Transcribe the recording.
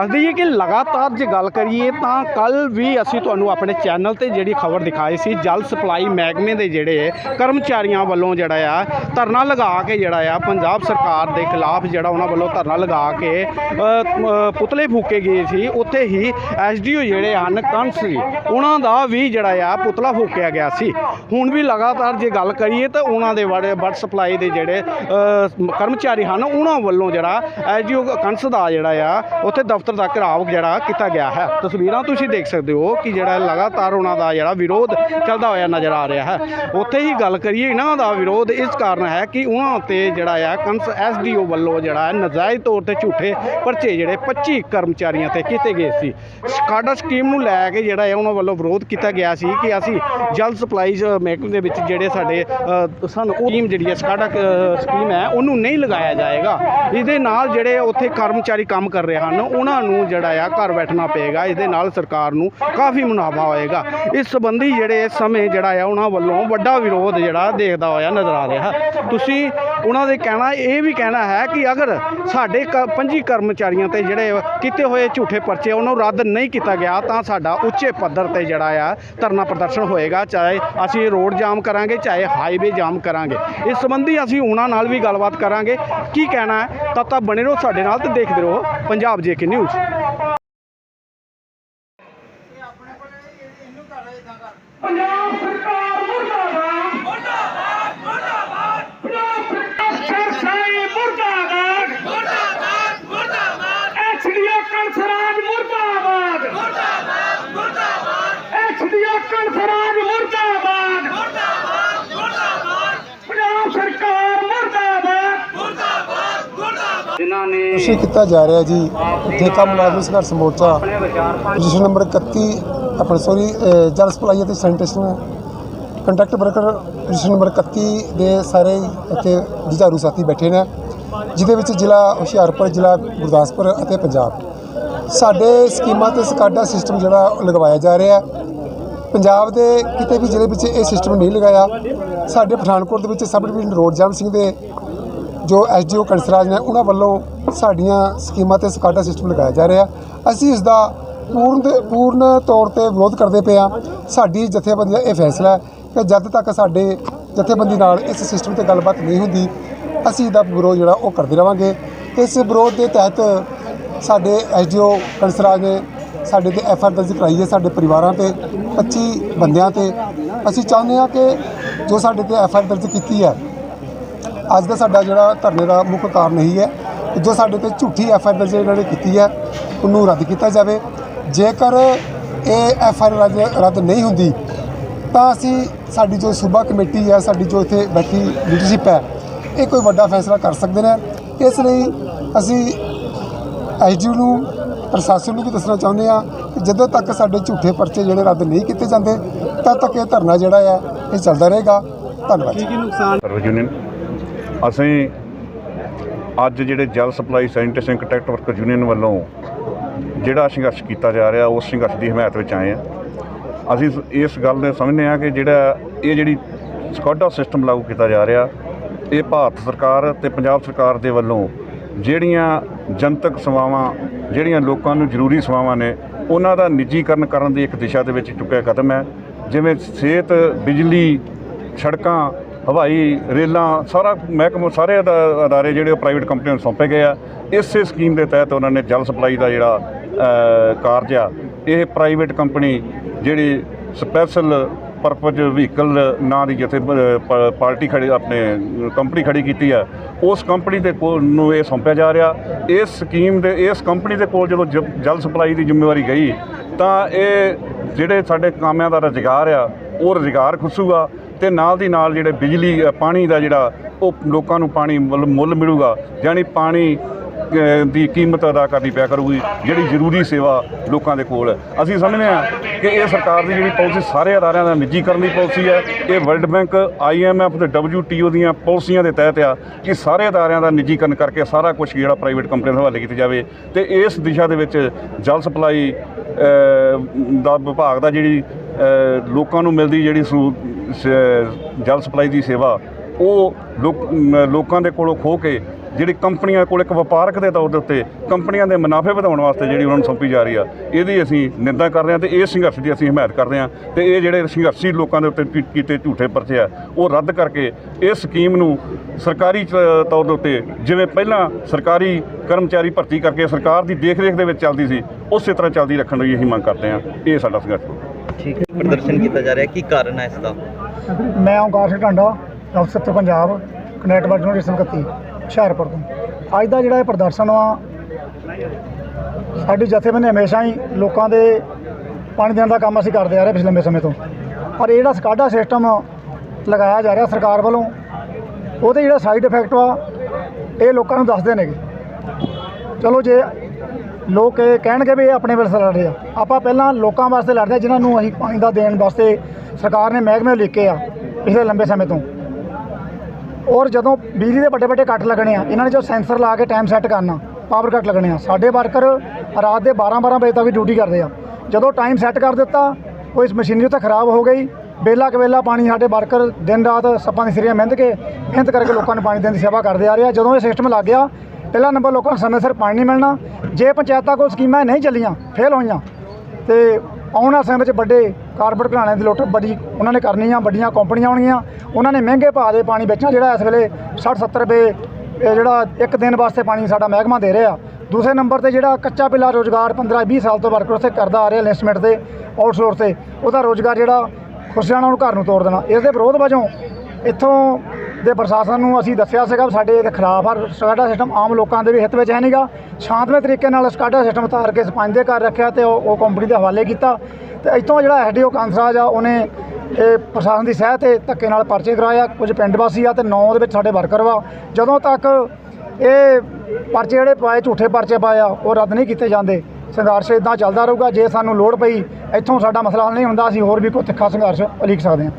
ਦੱਸ ਦਈਏ ਕਿ ਲਗਾਤਾਰ ਜੇ ਗੱਲ ਕਰੀਏ ਤਾਂ ਕੱਲ ਵੀ ਅਸੀਂ ਤੁਹਾਨੂੰ ਆਪਣੇ ਚੈਨਲ ਤੇ ਜਿਹੜੀ ਖਬਰ ਦਿਖਾਈ ਸੀ, ਜਲ ਸਪਲਾਈ ਮਹਿਕਮੇ ਦੇ ਜਿਹੜੇ ਕਰਮਚਾਰੀਆਂ ਵੱਲੋਂ ਜਿਹੜਾ ਆ ਧਰਨਾ ਲਗਾ ਕੇ ਜਿਹੜਾ ਆ ਪੰਜਾਬ ਸਰਕਾਰ ਦੇ ਖਿਲਾਫ ਜਿਹੜਾ ਉਹਨਾਂ ਵੱਲੋਂ ਧਰਨਾ ਲਗਾ ਕੇ ਪੁਤਲੇ ਫੂਕੇ ਗਏ ਸੀ, ਉੱਥੇ ਹੀ ਐਸਡੀਓ ਜਿਹੜੇ ਹਨ ਕੰਸ ਕੰਸਰੀ ਉਹਨਾਂ ਦਾ ਵੀ ਜਿਹੜਾ ਆ ਪੁਤਲਾ ਫੂਕਿਆ ਗਿਆ ਸੀ। ਹੁਣ ਵੀ ਲਗਾਤਾਰ ਜੇ ਗੱਲ ਕਰੀਏ ਤਾਂ ਉਹਨਾਂ ਦੇ ਬੜੇ ਬੜ ਸਪਲਾਈ ਦੇ ਜਿਹੜੇ ਕਰਮਚਾਰੀ ਹਨ, ਉਹਨਾਂ ਵੱਲੋਂ ਜਿਹੜਾ ਐਸਡੀਓ ਕੰਸ ਦਾ ਜਿਹੜਾ ਆ, ਉੱਥੇ ਦਫ਼ਤਰ ਦਾ ਘਿਰਾਵ ਜਿਹੜਾ ਕੀਤਾ ਗਿਆ ਹੈ। ਤਸਵੀਰਾਂ ਤੁਸੀਂ ਦੇਖ ਸਕਦੇ ਹੋ ਕਿ ਜਿਹੜਾ ਲਗਾਤਾਰ ਉਹਨਾਂ ਦਾ ਜਿਹੜਾ ਵਿਰੋਧ ਚੱਲਦਾ ਹੋਇਆ ਨਜ਼ਰ ਆ ਰਿਹਾ ਹੈ। ਉੱਥੇ ਹੀ ਗੱਲ ਕਰੀਏ ਇਹਨਾਂ ਦਾ ਵਿਰੋਧ ਇਸ ਕਾਰਨ ਹੈ ਕਿ ਉਹਨਾਂ ਉੱਤੇ ਜਿਹੜਾ ਆ ਕੰਸ ਐਸਡੀਓ ਵੱਲੋਂ ਜਿਹੜਾ ਹੈ ਨਜਾਇਜ਼ ਤੌਰ ਤੇ ਝੂਠੇ ਪਰਚੇ ਜਿਹੜੇ 25 ਕਰਮਚਾਰੀਆਂ ਤੇ ਕੀਤੇ ਗਏ ਸੀ। ਸਕਾਡਾ ਸਕੀਮ ਨੂੰ ਲੈ ਕੇ ਜਿਹੜਾ ਹੈ ਉਹਨਾਂ ਵੱਲੋਂ ਵਿਰੋਧ ਕੀਤਾ ਗਿਆ ਸੀ ਕਿ ਅਸੀਂ ਜਲ ਸਪਲਾਈ ਮਹਿਕਮੇ ਦੇ ਵਿੱਚ ਜਿਹੜੇ ਸਾਡੇ ਅ, ਸਾਨੂੰ ਉਹ ਸਕੀਮ ਜਿਹੜੀ ਹੈ ਸਕਾਡਾ ਸਕੀਮ ਹੈ ਉਹਨੂੰ ਨਹੀਂ ਲਗਾਇਆ ਜਾਏਗਾ। ਇਹਦੇ ਨਾਲ ਜਿਹੜੇ ਉੱਥੇ ਕਰਮਚਾਰੀ ਕੰਮ ਕਰ ਰਹੇ ਹਨ ਉਹਨਾਂ ਨੂੰ ਜਿਹੜਾ ਆ ਘਰ ਬੈਠਣਾ ਪਏਗਾ ਇਸ ਦੇ ਨਾਲ ਸਰਕਾਰ ਨੂੰ ਕਾਫੀ ਮੁਨਾਫਾ ਹੋਏਗਾ। ਇਸ ਸੰਬੰਧੀ ਜਿਹੜੇ ਇਸ ਸਮੇਂ ਜਿਹੜਾ ਆ, ਉਹਨਾਂ ਵੱਲੋਂ ਵੱਡਾ ਵਿਰੋਧ ਜਿਹੜਾ ਦੇਖਦਾ ਹੋਇਆ ਨਜ਼ਰ ਆ ਰਿਹਾ। ਹੈ ਤੁਸੀਂ ਉਹਨਾਂ ਦੇ ਕਹਿਣਾ, ਇਹ ਵੀ ਕਹਿਣਾ ਹੈ ਕਿ ਅਗਰ ਸਾਡੇ ਕ- ਪੰਜੀ ਕਰਮਚਾਰੀਆਂ ਤੇ ਜਿਹੜੇ ਕੀਤੇ ਹੋਏ ਝੂਠੇ ਪਰਚੇ, ਉਹਨਾਂ ਨੂੰ ਰੱਦ ਨਹੀਂ ਕੀਤਾ ਗਿਆ, ਤਾਂ ਸਾਡਾ ਉੱਚੇ ਪੱਧਰ ਤੇ ਜਿਹੜਾ ਆ ਧਰਨਾ ਪ੍ਰਦਰਸ਼ਨ ਹੋਏਗਾ, ਚਾਹੇ ਅਸੀਂ ਰੋਡ ਜਾਮ ਕਰਾਂਗੇ, ਚਾਹੇ ਹਾਈਵੇ ਜਾਮ ਕਰਾਂਗੇ। ਇਸ ਸੰਬੰਧੀ ਅਸੀਂ ਉਹਨਾਂ ਨਾਲ ਵੀ ਗੱਲਬਾਤ ਕਰਾਂਗੇ। ਕੀ ਕਹਿਣਾ ਹੈ? ਤਦ ਤੱਕ ਬਣੇ ਰਹੋ ਸਾਡੇ ਨਾਲ ਤੇ ਦੇਖਦੇ ਰਹੋ। Punjab JK news. Sherman. ਮੁਰਦਾਬਾਦ ਕੋਸ਼ਿਸ਼ ਕੀਤਾ ਜਾ ਰਿਹਾ ਜੀ। ਠੇਕਾ ਮੁਲਾਜ਼ਮ ਸੰਘਰਸ਼ ਮੋਰਚਾ ਪੋਜੀਸ਼ਨ ਨੰਬਰ 31 ਆਪਣੇ ਸੋਰੀ ਜਲ ਸਪਲਾਈ ਅਤੇ sanitation contract worker position number 31 ਦੇ ਸਾਰੇ ਇੱਥੇ ਜੁਝਾਰੂ ਸਾਥੀ ਬੈਠੇ ਨੇ, ਜਿਹਦੇ ਵਿੱਚ ਜ਼ਿਲ੍ਹਾ ਹੁਸ਼ਿਆਰਪੁਰ, ਜ਼ਿਲ੍ਹਾ ਗੁਰਦਾਸਪੁਰ ਅਤੇ ਪੰਜਾਬ। ਸਾਡੇ ਸਕੀਮਾਂ ਤੇ ਸਕਾਡਾ ਸਿਸਟਮ ਜਿਹੜਾ ਲਗਵਾਇਆ ਜਾ ਰਿਹਾ ਹੈ। ਪੰਜਾਬ ਦੇ ਕਿਤੇ ਵੀ ਜ਼ਿਲ੍ਹੇ ਵਿੱਚ ਇਹ ਸਿਸਟਮ ਨਹੀਂ ਲਗਾਇਆ। ਸਾਡੇ ਪਠਾਨਕੋਟ ਦੇ ਵਿੱਚ sub division road jam Singh ਦੇ ਜੋ ਐਸਡੀਓ ਕੰਸਰਾਜ ਨੇ ਉਹਨਾਂ ਵੱਲੋਂ ਸਾਡੀਆਂ ਸਕੀਮਾਂ ਤੇ ਸਕਾਡਾ ਸਿਸਟਮ ਲਗਾਇਆ ਜਾ ਰਿਹਾ। ਅਸੀਂ ਇਸ ਦਾ ਪੂਰਨ ਪੂਰਨ ਤੌਰ ਤੇ ਵਿਰੋਧ ਕਰਦੇ ਪਏ ਹਾਂ। ਸਾਡੀ ਜਥੇਬੰਦੀ ਦਾ ਇਹ ਫੈਸਲਾ ਹੈ ਕਿ ਜਦ ਤੱਕ ਸਾਡੇ ਜਥੇਬੰਦੀ ਨਾਲ ਇਸ ਸਿਸਟਮ ਤੇ ਗੱਲਬਾਤ ਨਹੀਂ ਹੁੰਦੀ, ਅਸੀਂ ਇਹਦਾ ਵਿਰੋਧ ਜਿਹੜਾ ਉਹ ਕਰਦੇ ਰਵਾਂਗੇ। ਇਸ ਵਿਰੋਧ ਦੇ ਤਹਿਤ ਸਾਡੇ ਐਸਡੀਓ ਕੰਸਰਾਜ ਨੇ ਸਾਡੇ ਤੇ ਐਫਆਰ ਦਰਜ ਕਰਾਈ ਹੈ ਸਾਡੇ ਪਰਿਵਾਰਾਂ ਤੇ 25 ਬੰਦਿਆਂ ਤੇ। ਅਸੀਂ ਚਾਹੁੰਦੇ ਹਾਂ ਕਿ ਜੋ ਸਾਡੇ ਤੇ ਐਫਆਰ ਦਰਜ ਕੀਤੀ ਹੈ ਅੱਜ ਦਾ ਸਾਡਾ ਜਿਹੜਾ ਧਰਨੇ ਦਾ ਮੁੱਖ ਕਾਰਨ ਇਹੀ ਹੈ ਕਿ ਜੋ ਸਾਡੇ ਤੇ ਝੂਠੀ ਐਫ ਆਈ ਆਰ ਦਰਜ ਇਹਨਾਂ ਨੇ ਕੀਤੀ ਹੈ ਉਹਨੂੰ ਰੱਦ ਕੀਤਾ ਜਾਵੇ। ਜੇਕਰ ਇਹ ਐਫ ਆਈ ਆਰ ਰੱਦ ਨਹੀਂ ਹੁੰਦੀ ਤਾਂ ਅਸੀਂ ਸਾਡੀ ਜੋ ਸੂਬਾ ਕਮੇਟੀ ਹੈ ਸਾਡੀ ਜੋ ਇੱਥੇ ਬੈਠੀ ਲੀਡਰਸ਼ਿਪ ਹੈ ਇਹ ਕੋਈ ਵੱਡਾ ਫੈਸਲਾ ਕਰ ਸਕਦੇ ਨੇ। ਇਸ ਲਈ ਅਸੀਂ ਐਸਡੀਓ ਨੂੰ ਪ੍ਰਸ਼ਾਸਨ ਨੂੰ ਵੀ ਦੱਸਣਾ ਚਾਹੁੰਦੇ ਆ ਕਿ ਜਦੋਂ ਤੱਕ ਸਾਡੇ ਝੂਠੇ ਪਰਚੇ ਜਿਹੜੇ ਰੱਦ ਨਹੀਂ ਕੀਤੇ ਜਾਂਦੇ ਤਦ ਤੱਕ ਇਹ ਧਰਨਾ ਜਿਹੜਾ ਆ ਇਹ ਚੱਲਦਾ ਰਹੇਗਾ। ਧੰਨਵਾਦ ਜੀ। ਸਰਵ ਯੂਨੀਅਨ ਅਸੀਂ ਅੱਜ ਜਿਹੜੇ ਜਲ supply sanitation contract worker union ਵੱਲੋਂ ਜਿਹੜਾ ਸੰਘਰਸ਼ ਕੀਤਾ ਜਾ ਰਿਹਾ, ਉਸ ਸੰਘਰਸ਼ ਦੀ ਹਮਾਇਤ ਵਿੱਚ ਆਏ ਆ ਅਸੀਂ ਸ- ਇਸ ਗੱਲ ਨੂੰ ਸਮਝਦੇ ਹਾਂ ਕਿ ਜਿਹੜਾ ਇਹ ਜਿਹੜੀ ਸਕਾਡਾ ਸਿਸਟਮ ਲਾਗੂ ਕੀਤਾ ਜਾ ਰਿਹਾ, ਇਹ ਭਾਰਤ ਸਰਕਾਰ ਤੇ ਪੰਜਾਬ ਸਰਕਾਰ ਦੇ ਵੱਲੋਂ ਜਿਹੜੀਆਂ ਜਨਤਕ ਸੇਵਾਵਾਂ, ਜਿਹੜੀਆਂ ਲੋਕਾਂ ਨੂੰ ਜ਼ਰੂਰੀ ਸੇਵਾਵਾਂ ਨੇ, ਉਹਨਾਂ ਦਾ ਨਿੱਜੀਕਰਨ ਕਰਨ ਦੀ ਇੱਕ ਦਿਸ਼ਾ ਦੇ ਵਿੱਚ ਚੁੱਕਿਆ ਕਦਮ ਹੈ। ਜਿਵੇਂ ਸਿਹਤ, ਬਿਜਲੀ, ਸੜਕਾਂ ਹਵਾਈ ਰੇਲਾਂ ਸਾਰਾ ਮਹਿਕਮਾ ਸਾਰੇ ਅਦਾ- ਅਦਾਰੇ ਜਿਹੜੇ ਉਹ ਪ੍ਰਾਈਵੇਟ ਕੰਪਨੀਆਂ ਨੂੰ ਸੌਂਪੇ ਗਏ ਆ। ਇਸੇ ਸਕੀਮ ਦੇ ਤਹਿਤ ਉਹਨਾਂ ਨੇ ਜਲ ਸਪਲਾਈ ਦਾ ਜਿਹੜਾ ਅ, ਕਾਰਜ ਆ ਇਹ ਪ੍ਰਾਈਵੇਟ ਕੰਪਨੀ ਜਿਹੜੀ ਸਪੈਸ਼ਲ ਪਰਪਸ ਵਹੀਕਲ ਨਾਂ ਦੀ ਜਿੱਥੇ ਪਾਰਟੀ ਖੜੀ ਆਪਣੇ ਕੰਪਨੀ ਖੜੀ ਕੀਤੀ ਆ ਉਸ ਕੰਪਨੀ ਦੇ ਕੋਲ ਨੂੰ ਇਹ ਸੌਂਪਿਆ ਜਾ ਰਿਹਾ। ਇਸ ਸਕੀਮ ਦੇ ਇਸ ਕੰਪਨੀ ਦੇ ਕੋਲ ਜਦੋਂ ਜ- ਜਲ ਸਪਲਾਈ ਦੀ ਜ਼ਿੰਮੇਵਾਰੀ ਗਈ ਤਾਂ ਇਹ ਜਿਹੜੇ ਸਾਡੇ ਕਾਮਿਆਂ ਦਾ ਰੁਜ਼ਗਾਰ ਆ ਉਹ ਰੁਜ਼ਗਾਰ ਖੁੱਸੂਗਾ। ਤੇ ਨਾਲ ਦੀ ਨਾਲ ਜਿਹੜੇ ਬਿਜਲੀ ਪਾਣੀ ਦਾ ਜਿਹੜਾ ਉਹ ਲੋਕਾਂ ਨੂੰ ਪਾਣੀ ਮੁੱਲ ਮੁੱਲ ਮਿਲੂਗਾ, ਯਾਨੀ ਪਾਣੀ ਦੀ ਕੀਮਤ ਅਦਾ ਕਰਨੀ ਪਿਆ ਕਰੂਗੀ, ਜਿਹੜੀ ਜ਼ਰੂਰੀ ਸੇਵਾ ਲੋਕਾਂ ਦੇ ਕੋਲ ਹੈ। ਅਸੀਂ ਸਮਝਦੇ ਹਾਂ ਕਿ ਇਹ ਸਰਕਾਰ ਦੀ ਜਿਹੜੀ ਪਾਲਿਸੀ ਸਾਰੇ ਅਦਾਰਿਆਂ ਦਾ ਨਿੱਜੀਕਰਨ ਦੀ ਪਾਲਿਸੀ ਹੈ। ਇਹ ਵਰਲਡ ਬੈਂਕ ਆਈਐਮਐਫ ਤੇ WTO ਦੀਆਂ ਪਾਲਿਸੀਆਂ ਦੇ ਤਹਿਤ ਆ ਕਿ ਸਾਰੇ ਅਦਾਰਿਆਂ ਦਾ ਨਿੱਜੀਕਰਨ ਕਰਕੇ ਸਾਰਾ ਕੁਝ ਜਿਹੜਾ ਪ੍ਰਾਈਵੇਟ ਕੰਪਨੀਆਂ ਦੇ ਹਵਾਲੇ ਕੀਤਾ ਜਾਵੇ। ਤੇ ਇਸ ਦਿਸ਼ਾ ਦੇ ਵਿੱਚ ਜਲ ਸਪਲਾਈ ਦਾ ਵਿਭਾਗ ਦਾ ਜਿਹੜੀ ਲੋਕਾਂ ਨੂੰ ਮਿਲਦੀ ਜਿਹੜੀ ਸਹੂ- ਜਲ ਸਪਲਾਈ ਦੀ ਸੇਵਾ, ਉਹ ਲੋਕਾਂ ਦੇ ਕੋਲੋਂ ਖੋ ਕੇ, ਜਿਹੜੀ ਕੰਪਨੀਆਂ ਕੋਲ ਇੱਕ ਵਪਾਰਕ ਦੇ ਤੌਰ ਦੇ ਉੱਤੇ ਕੰਪਨੀਆਂ ਦੇ ਮੁਨਾਫੇ ਵਧਾਉਣ ਵਾਸਤੇ ਜਿਹੜੀ ਉਹਨਾਂ ਨੂੰ ਸੌਂਪੀ ਜਾ ਰਹੀ ਆ, ਇਹਦੀ ਅਸੀਂ ਨਿੰਦਾ ਕਰਦੇ ਹਾਂ ਤੇ ਇਹ ਸੰਘਰਸ਼ ਦੀ ਅਸੀਂ ਹਮਾਇਤ ਕਰਦੇ ਹਾਂ ਤੇ ਇਹ ਜਿਹੜੇ ਸੰਘਰਸ਼ੀ ਲੋਕਾਂ ਦੇ ਉੱਤੇ ਕੀਤੇ ਝੂਠੇ ਪਰਚੇ ਆ, ਉਹ ਰੱਦ ਕਰਕੇ ਇਸ ਸਕੀਮ ਨੂੰ ਸਰਕਾਰੀ ਚ- ਤੌਰ ਦੇ ਉੱਤੇ ਜਿਵੇਂ ਪਹਿਲਾਂ ਸਰਕਾਰੀ ਕਰਮਚਾਰੀ ਭਰਤੀ ਕਰਕੇ ਸਰਕਾਰ ਦੀ ਦੇਖ-ਰੇਖ ਦੇ ਵਿੱਚ ਚੱਲਦੀ ਸੀ, ਉਸੇ ਤਰ੍ਹਾਂ ਚੱਲਦੀ ਰੱਖਣ ਲਈ ਅਸੀਂ ਮੰਗ ਕਰਦੇ ਹਾਂ, ਇਹ ਸਾਡਾ ਸੰਘਰਸ਼ ਠੀਕ ਹੈ। ਪ੍ਰਦਰਸ਼ਨ ਕੀਤਾ ਜਾ ਰਿਹਾ, ਕੀ ਕਾਰਨ ਹੈ ਇਸ ਦਾ ਮੈਂ ਓਂਕਾਰ ਸਿੰਘ ਢਾਂਡਾ ਅਫਸਰ ਪੰਜਾਬ, ਕਨੈਕਟ ਵਰਜਨ ਰੇਸ਼ਨ 31 ਹੁਸ਼ਿਆਰਪੁਰ ਤੋਂ। ਅੱਜ ਦਾ ਜਿਹੜਾ ਇਹ ਪ੍ਰਦਰਸ਼ਨ ਵਾ, ਸਾਡੀ ਜਥੇਬੰਦੀ ਹਮੇਸ਼ਾ ਹੀ ਲੋਕਾਂ ਦੇ ਪਾਣੀ ਦੇਣ ਦਾ ਕੰਮ ਅਸੀਂ ਕਰਦੇ ਆ ਰਹੇ ਪਿਛਲੇ ਲੰਬੇ ਸਮੇਂ ਤੋਂ। ਪਰ ਇਹ ਜਿਹੜਾ ਸਕਾਡਾ ਸਿਸਟਮ ਲਗਾਇਆ ਜਾ ਰਿਹਾ ਸਰਕਾਰ ਵੱਲੋਂ, ਉਹਦੇ ਜਿਹੜਾ ਸਾਈਡ ਇਫੈਕਟ ਵਾ, ਇਹ ਲੋਕਾਂ ਨੂੰ ਦੱਸਦੇ ਨੇਗੇ। ਚਲੋ ਜੇ ਲੋਕ ਇਹ ਕਹਿਣਗੇ ਵੀ ਇਹ ਆਪਣੇ ਵਾਸਤੇ ਲੜ ਰਹੇ ਆ। ਆਪਾਂ ਪਹਿਲਾਂ ਲੋਕਾਂ ਵਾਸਤੇ ਲੜਦੇ ਹਾਂ ਜਿਨ੍ਹਾਂ ਨੂੰ ਅਸੀਂ ਪਾਣੀ ਦਾ ਦੇਣ ਵਾਸਤੇ ਸਰਕਾਰ ਨੇ ਮਹਿਕਮੇ ਲਿਖੇ ਆ, ਪਿਛਲੇ ਲੰਬੇ ਸਮੇਂ ਤੋਂ। ਔਰ ਜਦੋਂ ਬਿਜਲੀ ਦੇ ਵੱਡੇ ਵੱਡੇ ਕੱਟ ਲੱਗਣੇ ਆ, ਇਹਨਾਂ ਨੇ ਜੋ ਸੈਂਸਰ ਲਾ ਕੇ ਟਾਈਮ ਸੈੱਟ ਕਰਨਾ, ਪਾਵਰ ਕੱਟ ਲੱਗਣੇ ਆ। ਸਾਡੇ ਵਰਕਰ ਰਾਤ ਦੇ 12 12 ਵਜੇ ਤੱਕ ਵੀ ਡਿਊਟੀ ਕਰਦੇ ਆ। ਜਦੋਂ ਟਾਈਮ ਸੈੱਟ ਕਰ ਦਿੱਤਾ, ਉਹ ਇਸ ਮਸ਼ੀਨਰੀ ਉੱਥੇ ਖਰਾਬ ਹੋ ਗਈ। ਬੇਲਾ ਕਵੇਲਾ ਪਾਣੀ ਸਾਡੇ ਵਰਕਰ ਦਿਨ ਰਾਤ ਸੱਪਾਂ ਦੀ ਸਿਰੀਆਂ ਮਿਹਨਤ ਕੇ, ਮਿਹਨਤ ਕਰਕੇ ਲੋਕਾਂ ਨੂੰ ਪਾਣੀ ਦੇਣ ਦੀ ਸੇਵਾ ਕਰਦੇ ਆ ਰਹੇ ਆ। ਜਦੋਂ ਇਹ ਸਿਸਟਮ ਲੱਗ ਗਿਆ ਪਹਿਲਾ ਨੰਬਰ ਲੋਕਾਂ ਨੂੰ ਸਮੇਂ ਸਿਰ ਪਾਣੀ ਨਹੀਂ ਮਿਲਣਾ। ਜੇ ਪੰਚਾਇਤਾਂ ਕੋਲ ਸਕੀਮਾਂ ਨਹੀਂ ਚੱਲੀਆਂ ਫੇਲ ਹੋਈਆਂ, ਤੇ ਆਉਣ ਵਾਲੇ ਸਮੇਂ ਵਿੱਚ ਵੱਡੇ ਕਾਰਪੋਰੇਟ ਘਰਾਣੇ ਦੀ ਲੁੱਟ ਵੱਡੀ ਉਹਨਾਂ ਨੇ ਕਰਨੀ ਆ, ਵੱਡੀਆਂ ਕੰਪਨੀਆਂ ਆਉਣਗੀਆਂ। ਉਹਨਾਂ ਨੇ ਮਹਿੰਗੇ ਭਾਅ ਦੇ ਪਾਣੀ ਵੇਚਣਾ, ਜਿਹੜਾ ਇਸ ਵੇਲੇ 60 70 ਰੁਪਏ, ਇਹ ਜਿਹੜਾ ਇੱਕ ਦਿਨ ਵਾਸਤੇ ਪਾਣੀ ਸਾਡਾ ਮਹਿਕਮਾ ਦੇ ਰਿਹਾ। ਦੂਸਰੇ ਨੰਬਰ ਤੇ ਜਿਹੜਾ ਕੱਚਾ ਪਿੱਲਾ ਰੋਜ਼ਗਾਰ 15 20 ਸਾਲ ਤੋਂ ਵਰਕਰ ਉੱਥੇ ਕਰਦਾ ਆ ਰਿਹਾ ਲਿਸਟਮੈਂਟ ਤੇ ਆਊਟਸੋਰਸ ਤੇ। ਉਹਦਾ ਰੋਜ਼ਗਾਰ ਜਿਹੜਾ ਖੁਸ਼ਿਆਣਾ ਉਹਨੂੰ ਘਰ ਨੂੰ ਤੋੜ ਦੇਣਾ। ਇਸ ਦੇ ਵਿਰੋਧ ਵਜੋਂ ਇੱਥੋਂ ਦੇ ਪ੍ਰਸ਼ਾਸਨ ਨੂੰ ਅਸੀਂ ਦੱਸਿਆ ਸੀਗਾ ਵੀ ਸਾਡੇ ਇਹਦੇ ਖਿਲਾਫ ਆ। ਸਕਾਡਾ ਸਿਸਟਮ ਆਮ ਲੋਕਾਂ ਦੇ ਵੀ ਹਿੱਤ ਵਿੱਚ ਹੈ ਨਹੀਂਗਾ ਸ਼ਾਂਤਮਈ ਤਰੀਕੇ ਨਾਲ ਸਕਾਡਾ ਸਿਸਟਮ ਉਤਾਰ ਕੇ ਸਰਪੰਚ ਦੇ ਘਰ ਰੱਖਿਆ ਤੇ ਉਹ ਉਹ ਕੰਪਨੀ ਦੇ ਹਵਾਲੇ ਕੀਤਾ। ਤੇ ਇੱਥੋਂ ਜਿਹੜਾ ਐਸਡੀਓ ਕਾਂਸਰਾਜ ਆ, ਉਹਨੇ ਇਹ ਪ੍ਰਸ਼ਾਸਨ ਦੀ ਸਹਿ ਤੇ ਧੱਕੇ ਨਾਲ ਪਰਚੇ ਕਰਾਇਆ। ਕੁਝ ਪਿੰਡ ਵਾਸੀ ਆ ਤੇ ਨੌ ਦੇ ਵਿੱਚ ਸਾਡੇ ਵਰਕਰ ਵਾ। ਜਦੋਂ ਤੱਕ ਇਹ ਪਰਚੇ ਜਿਹੜੇ ਪਾਏ, ਝੂਠੇ ਪਰਚੇ ਪਾਏ ਆ, ਉਹ ਰੱਦ ਨਹੀਂ ਕੀਤੇ ਜਾਂਦੇ। ਸੰਘਰਸ਼ ਇਦਾਂ ਚੱਲਦਾ ਰਹੂਗਾ। ਜੇ ਸਾਨੂੰ ਲੋੜ ਪਈ, ਇੱਥੋਂ ਸਾਡਾ ਮਸਲਾ ਹੱਲ ਨਹੀਂ ਹੁੰਦਾ, ਅਸੀਂ ਹੋਰ ਵੀ ਕੋਈ ਤਿੱਖਾ ਸੰਘਰਸ਼ ਉਲੀਕ ਸਕਦੇ ਹਾਂ।